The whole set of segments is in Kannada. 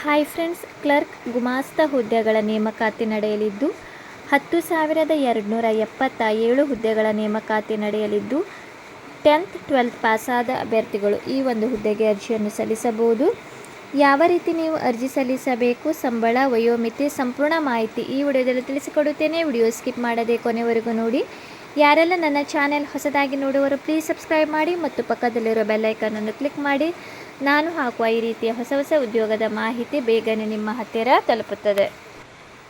ಹಾಯ್ ಫ್ರೆಂಡ್ಸ್ ಕ್ಲರ್ಕ್ ಗುಮಾಸ್ತ ಹುದ್ದೆಗಳ ನೇಮಕಾತಿ ನಡೆಯಲಿದ್ದು, ಹತ್ತು ಸಾವಿರದ ಎರಡುನೂರ ಎಪ್ಪತ್ತ ಏಳು ಹುದ್ದೆಗಳ ನೇಮಕಾತಿ ನಡೆಯಲಿದ್ದು, ಟೆಂತ್, ಟ್ವೆಲ್ತ್ ಪಾಸಾದ ಅಭ್ಯರ್ಥಿಗಳು ಈ ಒಂದು ಹುದ್ದೆಗೆ ಅರ್ಜಿಯನ್ನು ಸಲ್ಲಿಸಬಹುದು. ಯಾವ ರೀತಿ ನೀವು ಅರ್ಜಿ ಸಲ್ಲಿಸಬೇಕು, ಸಂಬಳ, ವಯೋಮಿತಿ, ಸಂಪೂರ್ಣ ಮಾಹಿತಿ ಈ ವಿಡಿಯೋದಲ್ಲಿ ತಿಳಿಸಿಕೊಡುತ್ತೇನೆ. ವಿಡಿಯೋ ಸ್ಕಿಪ್ ಮಾಡದೆ ಕೊನೆವರೆಗೂ ನೋಡಿ. ಯಾರೆಲ್ಲ ನನ್ನ ಚಾನೆಲ್ ಹೊಸದಾಗಿ ನೋಡುವರು ಪ್ಲೀಸ್ ಸಬ್ಸ್ಕ್ರೈಬ್ ಮಾಡಿ ಮತ್ತು ಪಕ್ಕದಲ್ಲಿರೋ ಬೆಲ್ಲೈಕನನ್ನು ಕ್ಲಿಕ್ ಮಾಡಿ. ನಾನು ಹಾಕುವ ಈ ರೀತಿಯ ಹೊಸ ಹೊಸ ಉದ್ಯೋಗದ ಮಾಹಿತಿ ಬೇಗನೆ ನಿಮ್ಮ ಹತ್ತಿರ ತಲುಪುತ್ತದೆ.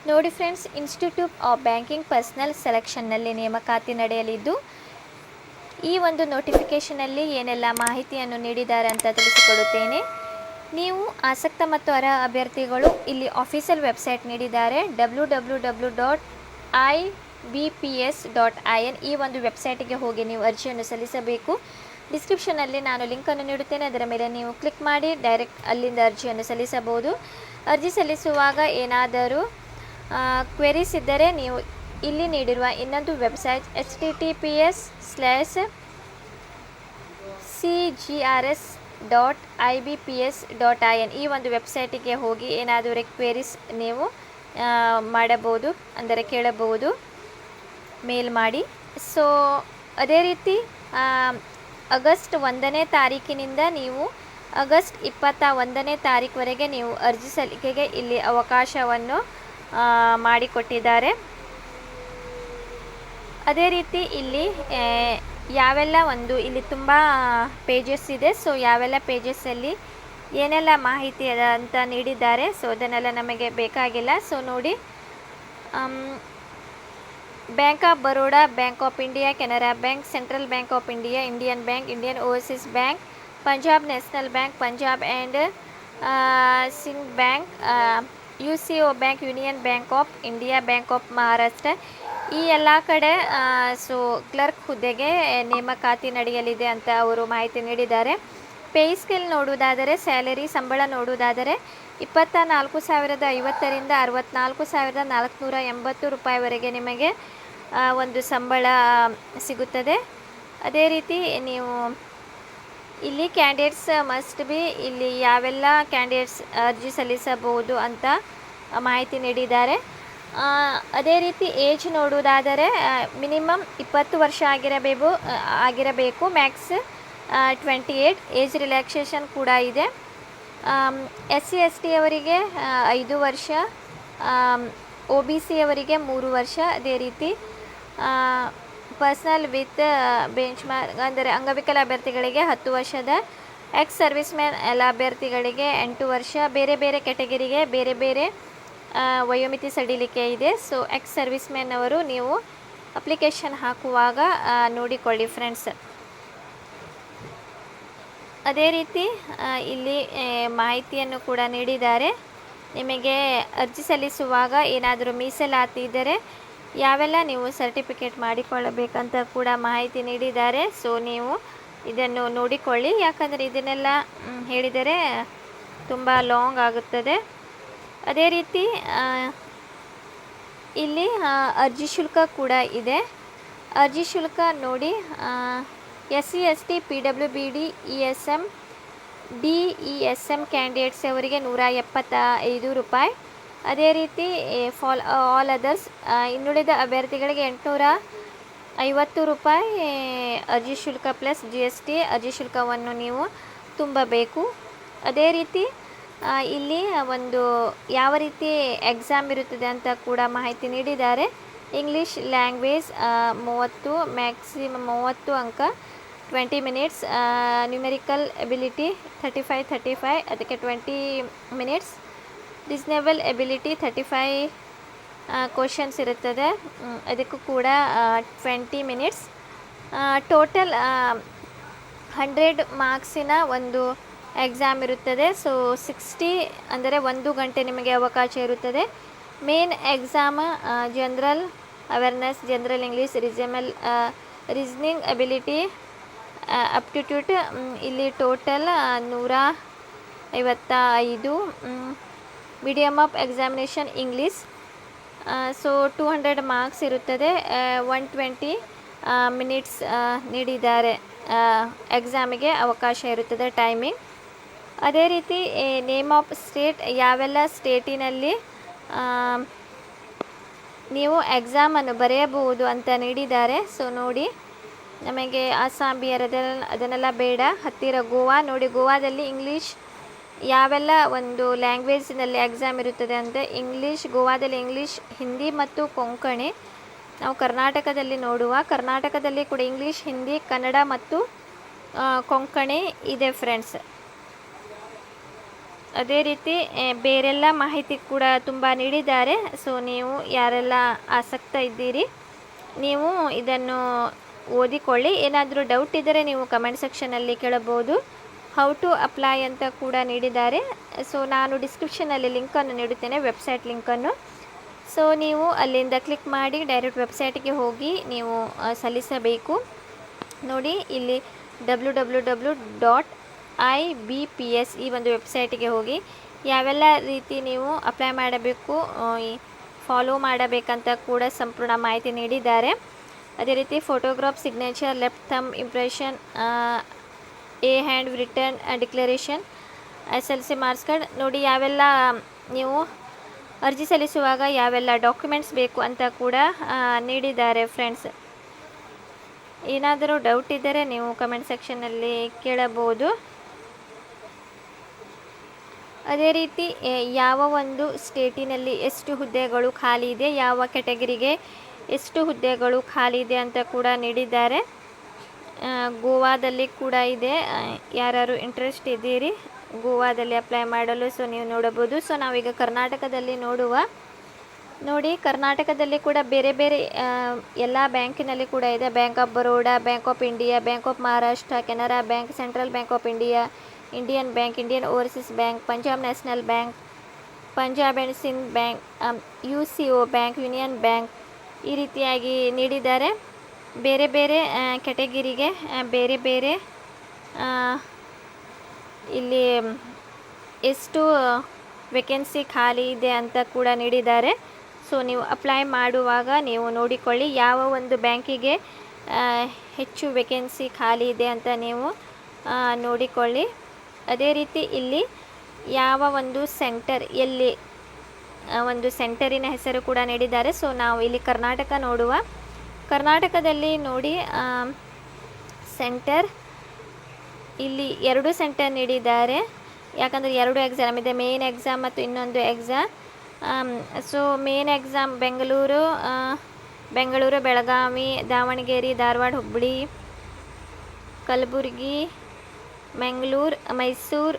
ನೋಡಿ friends institute of banking personnel ಸೆಲೆಕ್ಷನ್ನಲ್ಲಿ ನೇಮಕಾತಿ ನಡೆಯಲಿದ್ದು, ಈ ಒಂದು ನೋಟಿಫಿಕೇಷನಲ್ಲಿ ಏನೆಲ್ಲ ಮಾಹಿತಿಯನ್ನು ನೀಡಿದ್ದಾರೆ ಅಂತ ತಿಳಿಸಿಕೊಡುತ್ತೇನೆ. ನೀವು ಆಸಕ್ತ ಮತ್ತು ಅರ್ಹ ಅಭ್ಯರ್ಥಿಗಳು ಇಲ್ಲಿ ಆಫೀಸಿಯಲ್ ವೆಬ್ಸೈಟ್ ನೀಡಿದ್ದಾರೆ W W W dot I B P S dot I N ಈ ಒಂದು ವೆಬ್ಸೈಟಿಗೆ ಹೋಗಿ ನೀವು ಅರ್ಜಿಯನ್ನು ಸಲ್ಲಿಸಬೇಕು. ಡಿಸ್ಕ್ರಿಪ್ಷನಲ್ಲಿ ನಾನು ಲಿಂಕನ್ನು ನೀಡುತ್ತೇನೆ. ಅದರ ಮೇಲೆ ನೀವು ಕ್ಲಿಕ್ ಮಾಡಿ ಡೈರೆಕ್ಟ್ ಅಲ್ಲಿಂದ ಅರ್ಜಿಯನ್ನು ಸಲ್ಲಿಸಬಹುದು. ಅರ್ಜಿ ಸಲ್ಲಿಸುವಾಗ ಏನಾದರೂ ಕ್ವೆರೀಸ್ ಇದ್ದರೆ ನೀವು ಇಲ್ಲಿ ನೀಡಿರುವ ಇನ್ನೊಂದು website H T T P S slash C G R S dot I B P S dot I N ಈ ಒಂದು ವೆಬ್ಸೈಟಿಗೆ ಹೋಗಿ ಏನಾದರೂ ರಿಕ್ವೆರೀಸ್ ನೀವು ಮಾಡಬಹುದು, ಅಂದರೆ ಕೇಳಬಹುದು, ಮೇಲ್ ಮಾಡಿ. ಸೊ ಅದೇ ರೀತಿ ಆ, ಆಗಸ್ಟ್ ಒಂದನೇ ತಾರೀಕಿನಿಂದ ನೀವು ಆಗಸ್ಟ್ ಇಪ್ಪತ್ತ ಒಂದನೇ ತಾರೀಕುವರೆಗೆ ನೀವು ಅರ್ಜಿ ಸಲ್ಲಿಕೆಗೆ ಇಲ್ಲಿ ಅವಕಾಶವನ್ನು ಮಾಡಿಕೊಟ್ಟಿದ್ದಾರೆ. ಅದೇ ರೀತಿ ಇಲ್ಲಿ ಯಾವೆಲ್ಲ ಒಂದು ಇಲ್ಲಿ ತುಂಬ ಪೇಜಸ್ ಇದೆ. ಸೊ ಯಾವೆಲ್ಲ ಪೇಜಸ್ಸಲ್ಲಿ ಏನೆಲ್ಲ ಮಾಹಿತಿ ಅಂತ ನೀಡಿದ್ದಾರೆ. ಸೊ ಅದನ್ನೆಲ್ಲ ನಮಗೆ ಬೇಕಾಗಿಲ್ಲ. ಸೊ ನೋಡಿ bank of Baroda bank of India Canara bank central bank of India Indian bank Indian overseas bank Punjab national bank Punjab and Sind bank U C O bank union bank of India bank of Maharashtra ಈ ಎಲ್ಲ ಕಡೆ ಸೊ ಕ್ಲರ್ಕ್ ಹುದ್ದೆಗೆ ನೇಮಕಾತಿ ನಡೆಯಲಿದೆ ಅಂತ ಅವರು ಮಾಹಿತಿ ನೀಡಿದ್ದಾರೆ. ಪೇ ಸ್ಕೇಲ್ ನೋಡುವುದಾದರೆ ಸ್ಯಾಲರಿ ಸಂಬಳ ನೋಡುವುದಾದರೆ ಇಪ್ಪತ್ತ ನಾಲ್ಕು ಸಾವಿರದ ಐವತ್ತರಿಂದ ಅರವತ್ತ್ನಾಲ್ಕು ಸಾವಿರದ ನಾಲ್ಕುನೂರ ಎಂಬತ್ತು ರೂಪಾಯಿವರೆಗೆ ನಿಮಗೆ ಒಂದು ಸಂಬಳ ಸಿಗುತ್ತದೆ. ಅದೇ ರೀತಿ ನೀವು ಇಲ್ಲಿ ಕ್ಯಾಂಡಿಡೇಟ್ಸ್ ಮಸ್ಟ್ ಬಿ ಇಲ್ಲಿ ಯಾವೆಲ್ಲ ಕ್ಯಾಂಡಿಡೇಟ್ಸ್ ಅರ್ಜಿ ಸಲ್ಲಿಸಬಹುದು ಅಂತ ಮಾಹಿತಿ ನೀಡಿದ್ದಾರೆ. ಅದೇ ರೀತಿ ಏಜ್ ನೋಡುವುದಾದರೆ ಮಿನಿಮಮ್ ಇಪ್ಪತ್ತು ವರ್ಷ ಆಗಿರಬೇಕು ಆಗಿರಬೇಕು max twenty eight age relaxation ಕೂಡ ಇದೆ. ಎಸ್ ಸಿ ಎಸ್ ಟಿ ಅವರಿಗೆ ಐದು ವರ್ಷ ಒ ಬಿ ಸಿ ಅವರಿಗೆ ಮೂರು ವರ್ಷ. ಅದೇ ರೀತಿ ಪರ್ಸ್ನಲ್ ವಿತ್ ಬೆಂಚ್ ಮಾರ್ಕ್, ಅಂದರೆ ಅಂಗವಿಕಲ ಅಭ್ಯರ್ಥಿಗಳಿಗೆ ಹತ್ತು ವರ್ಷದ, ಎಕ್ಸ್ ಸರ್ವಿಸ್ ಮ್ಯಾನ್ ಎಲ್ಲ ಅಭ್ಯರ್ಥಿಗಳಿಗೆ ಎಂಟು ವರ್ಷ, ಬೇರೆ ಬೇರೆ ಕೆಟಗರಿಗೆ ಬೇರೆ ಬೇರೆ ವಯೋಮಿತಿ ಸಡಿಲಿಕೆ ಇದೆ. ಸೊ, ಎಕ್ಸ್ ಸರ್ವಿಸ್ ಮ್ಯಾನ್ ಅವರು ನೀವು ಅಪ್ಲಿಕೇಶನ್ ಹಾಕುವಾಗ ನೋಡಿಕೊಳ್ಳಿ ಫ್ರೆಂಡ್ಸ್. ಅದೇ ರೀತಿ ಇಲ್ಲಿ ಮಾಹಿತಿಯನ್ನು ಕೂಡ ನೀಡಿದ್ದಾರೆ. ನಿಮಗೆ ಅರ್ಜಿ ಸಲ್ಲಿಸುವಾಗ ಏನಾದರೂ ಮೀಸಲಾತಿ ಇದ್ದರೆ ಯಾವೆಲ್ಲ ನೀವು ಸರ್ಟಿಫಿಕೇಟ್ ಮಾಡಿಕೊಳ್ಳಬೇಕಂತ ಕೂಡ ಮಾಹಿತಿ ನೀಡಿದ್ದಾರೆ. ಸೊ ನೀವು ಇದನ್ನು ನೋಡಿಕೊಳ್ಳಿ. ಯಾಕಂದರೆ ಇದನ್ನೆಲ್ಲ ಹೇಳಿದರೆ ತುಂಬ ಲಾಂಗ್ ಆಗುತ್ತದೆ. ಅದೇ ರೀತಿ ಇಲ್ಲಿ ಅರ್ಜಿ ಶುಲ್ಕ ಕೂಡ ಇದೆ. ಅರ್ಜಿ ಶುಲ್ಕ ನೋಡಿ S C S T, P W B D, E S M, D E S M candidates ಅವರಿಗೆ ನೂರ ಎಪ್ಪತ್ತ ಐದು ರೂಪಾಯಿ. ಅದೇ ರೀತಿ ಫಾಲ್ ಆಲ್ ಅದರ್ಸ್ ಇನ್ನುಳಿದ ಅಭ್ಯರ್ಥಿಗಳಿಗೆ ಎಂಟುನೂರ ಐವತ್ತು ರೂಪಾಯಿ ಅರ್ಜಿ ಶುಲ್ಕ ಪ್ಲಸ್ ಜಿ ಎಸ್ ಟಿ ಅರ್ಜಿ ಶುಲ್ಕವನ್ನು ನೀವು ತುಂಬಬೇಕು. ಅದೇ ರೀತಿ ಇಲ್ಲಿ ಒಂದು ಯಾವ ರೀತಿ ಎಕ್ಸಾಮ್ ಇರುತ್ತದೆ ಅಂತ ಕೂಡ ಮಾಹಿತಿ ನೀಡಿದ್ದಾರೆ. ಇಂಗ್ಲೀಷ್ ಲ್ಯಾಂಗ್ವೇಜ್ ಮೂವತ್ತು ಮ್ಯಾಕ್ಸಿಮಮ್ ಮೂವತ್ತು ಅಂಕ twenty minutes numerical ability thirty five thirty five ಅದಕ್ಕೆ twenty minutes reasonable ability thirty five questions ಇರುತ್ತದೆ. ಅದಕ್ಕೂ ಕೂಡ ಟ್ವೆಂಟಿ ಮಿನಿಟ್ಸ್ ಟೋಟಲ್ ಹಂಡ್ರೆಡ್ ಮಾರ್ಕ್ಸಿನ ಒಂದು ಎಕ್ಸಾಮ್ ಇರುತ್ತದೆ. ಸೊ ಸಿಕ್ಸ್ಟಿ ಅಂದರೆ ಒಂದು ಗಂಟೆ ನಿಮಗೆ ಅವಕಾಶ ಇರುತ್ತದೆ. Main exam general awareness general English ರಿಜಮಲ್ reasoning ability aptitude ಇಲ್ಲಿ ಟೋಟಲ್ ನೂರ ಐವತ್ತ ಐದು medium of examination English so two hundred marks ಇರುತ್ತದೆ. ಒನ್ ಟ್ವೆಂಟಿ ಮಿನಿಟ್ಸ್ ನೀಡಿದ್ದಾರೆ. ಎಕ್ಸಾಮಿಗೆ ಅವಕಾಶ ಇರುತ್ತದೆ ಟೈಮಿಂಗ್ ಅದೇ ರೀತಿ ನೇಮ್ ಆಫ್ ಸ್ಟೇಟ್ ಯಾವೆಲ್ಲ ಸ್ಟೇಟಿನಲ್ಲಿ ನೀವು ಎಕ್ಸಾಮನ್ನು ಬರೆಯಬಹುದು ಅಂತ ನೀಡಿದ್ದಾರೆ. ಸೊ ನೋಡಿ. ನಮಗೆ ಅಸ್ಸಾಂ, ಬಿಹಾರ್ ಅದನ್ನೆಲ್ಲ ಬೇಡ. ಹತ್ತಿರ ಗೋವಾ, ನೋಡಿ. ಗೋವಾದಲ್ಲಿ ಇಂಗ್ಲೀಷ್ ಯಾವೆಲ್ಲ ಒಂದು ಲ್ಯಾಂಗ್ವೇಜ್ನಲ್ಲಿ ಎಕ್ಸಾಮ್ ಇರುತ್ತದೆ ಅಂದರೆ ಇಂಗ್ಲೀಷ್ ಗೋವಾದಲ್ಲಿ ಇಂಗ್ಲೀಷ್ ಹಿಂದಿ ಮತ್ತು ಕೊಂಕಣಿ. ನಾವು ಕರ್ನಾಟಕದಲ್ಲಿ ನೋಡುವ, ಕರ್ನಾಟಕದಲ್ಲಿ ಕೂಡ ಇಂಗ್ಲೀಷ್ ಹಿಂದಿ, ಕನ್ನಡ ಮತ್ತು ಕೊಂಕಣಿ ಇದೆ ಫ್ರೆಂಡ್ಸ್ ಅದೇ ರೀತಿ ಬೇರೆಲ್ಲ ಮಾಹಿತಿ ಕೂಡ ತುಂಬ ನೀಡಿದ್ದಾರೆ. ಸೊ ನೀವು ಯಾರೆಲ್ಲ ಆಸಕ್ತ ಇದ್ದೀರಿ, ನೀವು ಇದನ್ನು ಓದಿಕೊಳ್ಳಿ. ಏನಾದರೂ ಡೌಟ್ ಇದ್ದರೆ ನೀವು ಕಮೆಂಟ್ ಸೆಕ್ಷನಲ್ಲಿ ಕೇಳಬಹುದು. ಹೌ ಟು ಅಪ್ಲೈ ಅಂತ ಕೂಡ ನೀಡಿದ್ದಾರೆ. ಸೊ ನಾನು ಡಿಸ್ಕ್ರಿಪ್ಷನಲ್ಲಿ ಲಿಂಕನ್ನು ನೀಡುತ್ತೇನೆ ವೆಬ್ಸೈಟ್ ಲಿಂಕನ್ನು ಸೊ ನೀವು ಅಲ್ಲಿಂದ ಕ್ಲಿಕ್ ಮಾಡಿ ಡೈರೆಕ್ಟ್ ವೆಬ್ಸೈಟ್ಗೆ ಹೋಗಿ ನೀವು ಸಲ್ಲಿಸಬೇಕು. ನೋಡಿ, ಇಲ್ಲಿ W W W dot I B P S ಈ ಒಂದು ವೆಬ್ಸೈಟಿಗೆ ಹೋಗಿ, ಯಾವೆಲ್ಲ ರೀತಿ ನೀವು ಅಪ್ಲೈ ಮಾಡಬೇಕು ಫಾಲೋ ಮಾಡಬೇಕಂತ ಕೂಡ ಸಂಪೂರ್ಣ ಮಾಹಿತಿ ನೀಡಿದ್ದಾರೆ. ಅದೇ ರೀತಿ photograph signature left thumb impression a handwritten declaration, S L C marks card. ನೋಡಿ, ಯಾವೆಲ್ಲ ನೀವು ಅರ್ಜಿ ಸಲ್ಲಿಸುವಾಗ ಯಾವೆಲ್ಲ ಡಾಕ್ಯುಮೆಂಟ್ಸ್ ಬೇಕು ಅಂತ ಕೂಡ ನೀಡಿದ್ದಾರೆ ಫ್ರೆಂಡ್ಸ್. ಏನಾದರೂ ಡೌಟ್ ಇದ್ದರೆ ನೀವು ಕಮೆಂಟ್ ಸೆಕ್ಷನ್ನಲ್ಲಿ ಕೇಳಬಹುದು. ಅದೇ ರೀತಿ ಯಾವ ಒಂದು ಸ್ಟೇಟಿನಲ್ಲಿ ಎಷ್ಟು ಹುದ್ದೆಗಳು ಖಾಲಿ ಇದೆ, ಯಾವ ಕೆಟಗರಿಗೆ ಎಷ್ಟು ಹುದ್ದೆಗಳು ಖಾಲಿ ಇದೆ ಅಂತ ಕೂಡ ನೀಡಿದ್ದಾರೆ. ಗೋವಾದಲ್ಲಿ ಕೂಡ ಇದೆ. ಯಾರು ಇಂಟ್ರೆಸ್ಟ್ ಇದ್ದೀರಿ, ಗೋವಾದಲ್ಲಿ ಅಪ್ಲೈ ಮಾಡಲು ಸೊ ನೀವು ನೋಡಬಹುದು. ಸೊ ನಾವೀಗ ಕರ್ನಾಟಕದಲ್ಲಿ ನೋಡುವ, ನೋಡಿ ಕರ್ನಾಟಕದಲ್ಲಿ ಕೂಡ ಬೇರೆ ಬೇರೆ ಎಲ್ಲ ಬ್ಯಾಂಕಿನಲ್ಲಿ ಕೂಡ ಇದೆ. Bank of Baroda bank of India bank of Maharashtra Canara bank central bank of India Indian bank Indian overseas bank Punjab national bank Punjab and Sind bank U C O bank union bank ಈ ರೀತಿಯಾಗಿ ನೀಡಿದ್ದಾರೆ. ಬೇರೆ ಬೇರೆ ಕೆಟಗಿರಿಗೆ ಬೇರೆ ಬೇರೆ ಇಲ್ಲಿ ಎಷ್ಟು ವೇಕೆನ್ಸಿ ಖಾಲಿ ಇದೆ ಅಂತ ಕೂಡ ನೀಡಿದ್ದಾರೆ. ಸೊ ನೀವು ಅಪ್ಲೈ ಮಾಡುವಾಗ ನೀವು ನೋಡಿಕೊಳ್ಳಿ ಯಾವ ಒಂದು ಬ್ಯಾಂಕಿಗೆ ಹೆಚ್ಚು ವೇಕೆನ್ಸಿ ಖಾಲಿ ಇದೆ ಅಂತ ನೀವು ನೋಡಿಕೊಳ್ಳಿ. ಅದೇ ರೀತಿ ಇಲ್ಲಿ ಯಾವ ಒಂದು ಸೆಂಟರ್ ಎಲ್ಲಿ ಒಂದು ಸೆಂಟರಿನ ಹೆಸರು ಕೂಡ ನೀಡಿದ್ದಾರೆ. ಸೊ ನಾವು ಇಲ್ಲಿ ಕರ್ನಾಟಕ ನೋಡುವ ಕರ್ನಾಟಕದಲ್ಲಿ ನೋಡಿ ಸೆಂಟರ್ ಇಲ್ಲಿ ಎರಡು ಸೆಂಟರ್ ನೀಡಿದ್ದಾರೆ. ಯಾಕಂದರೆ ಎರಡು ಎಕ್ಸಾಮ್ ಇದೆ ಮೇನ್ ಎಕ್ಸಾಮ್ ಮತ್ತು ಇನ್ನೊಂದು exam so main exam Bengaluru Bengaluru, Belagavi, Davanagere, Dharwad, Hubballi, Kalaburagi, Mangaluru, Mysuru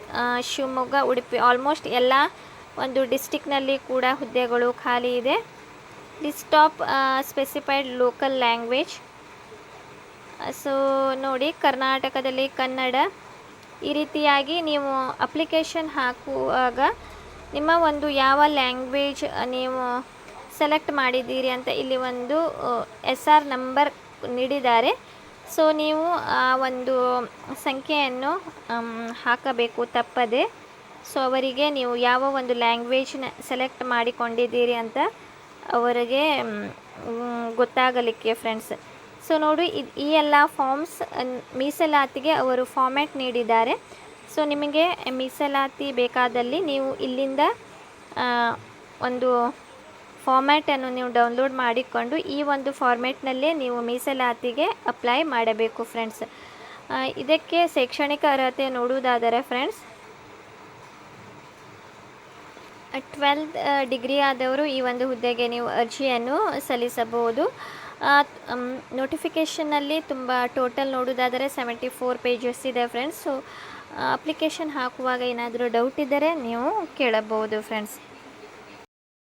Shivamogga, Udupi almost ಎಲ್ಲ ಒಂದು ಡಿಸ್ಟಿಕ್ನಲ್ಲಿ ಕೂಡ ಹುದ್ದೆಗಳು ಖಾಲಿ ಇದೆ. List of specified local language so ನೋಡಿ, ಕರ್ನಾಟಕದಲ್ಲಿ ಕನ್ನಡ. ಈ ರೀತಿಯಾಗಿ ನೀವು ಅಪ್ಲಿಕೇಶನ್ ಹಾಕುವಾಗ ನಿಮ್ಮ ಒಂದು ಯಾವ ಲ್ಯಾಂಗ್ವೇಜ್ ನೀವು ಸೆಲೆಕ್ಟ್ ಮಾಡಿದ್ದೀರಿ ಅಂತ ಇಲ್ಲಿ ಒಂದು ಎಸ್ ಆರ್ ನಂಬರ್ ನೀಡಿದ್ದಾರೆ. ಸೊ ನೀವು ಆ ಒಂದು ಸಂಖ್ಯೆಯನ್ನು ಹಾಕಬೇಕು ತಪ್ಪದೆ. ಸೊ ಅವರಿಗೆ ನೀವು ಯಾವ ಒಂದು ಲ್ಯಾಂಗ್ವೇಜ್ನ ಸೆಲೆಕ್ಟ್ ಮಾಡಿಕೊಂಡಿದ್ದೀರಿ ಅಂತ ಅವರಿಗೆ ಗೊತ್ತಾಗಲಿಕ್ಕೆ ಫ್ರೆಂಡ್ಸ್ ಸೊ ನೋಡಿ ಈ ಎಲ್ಲ ಫಾರ್ಮ್ಸ್ ಮೀಸಲಾತಿಗೆ ಅವರು ಫಾರ್ಮ್ಯಾಟ್ ನೀಡಿದ್ದಾರೆ. ಸೊ ನಿಮಗೆ ಮೀಸಲಾತಿ ಬೇಕಾದಲ್ಲಿ ನೀವು ಇಲ್ಲಿಂದ ಒಂದು ಫಾರ್ಮ್ಯಾಟನ್ನು ನೀವು ಡೌನ್ಲೋಡ್ ಮಾಡಿಕೊಂಡು ಈ ಒಂದು ಫಾರ್ಮ್ಯಾಟ್ನಲ್ಲೇ ನೀವು ಮೀಸಲಾತಿಗೆ ಅಪ್ಲೈ ಮಾಡಬೇಕು ಫ್ರೆಂಡ್ಸ್ ಇದಕ್ಕೆ ಶೈಕ್ಷಣಿಕ ಅರ್ಹತೆ ನೋಡುವುದಾದರೆ ಫ್ರೆಂಡ್ಸ್ ಟ್ವೆಲ್ತ್ ಡಿಗ್ರಿ ಆದವರು ಈ ಒಂದು ಹುದ್ದೆಗೆ ನೀವು ಅರ್ಜಿಯನ್ನು ಸಲ್ಲಿಸಬಹುದು. ನೋಟಿಫಿಕೇಷನ್ನಲ್ಲಿ ತುಂಬ ಟೋಟಲ್ ನೋಡೋದಾದರೆ ಸೆವೆಂಟಿ ಫೋರ್ ಪೇಜಸ್ ಇದೆ ಫ್ರೆಂಡ್ಸ್ ಸೊ ಅಪ್ಲಿಕೇಶನ್ ಹಾಕುವಾಗ ಏನಾದರೂ ಡೌಟ್ ಇದ್ದರೆ ನೀವು ಕೇಳಬಹುದು ಫ್ರೆಂಡ್ಸ್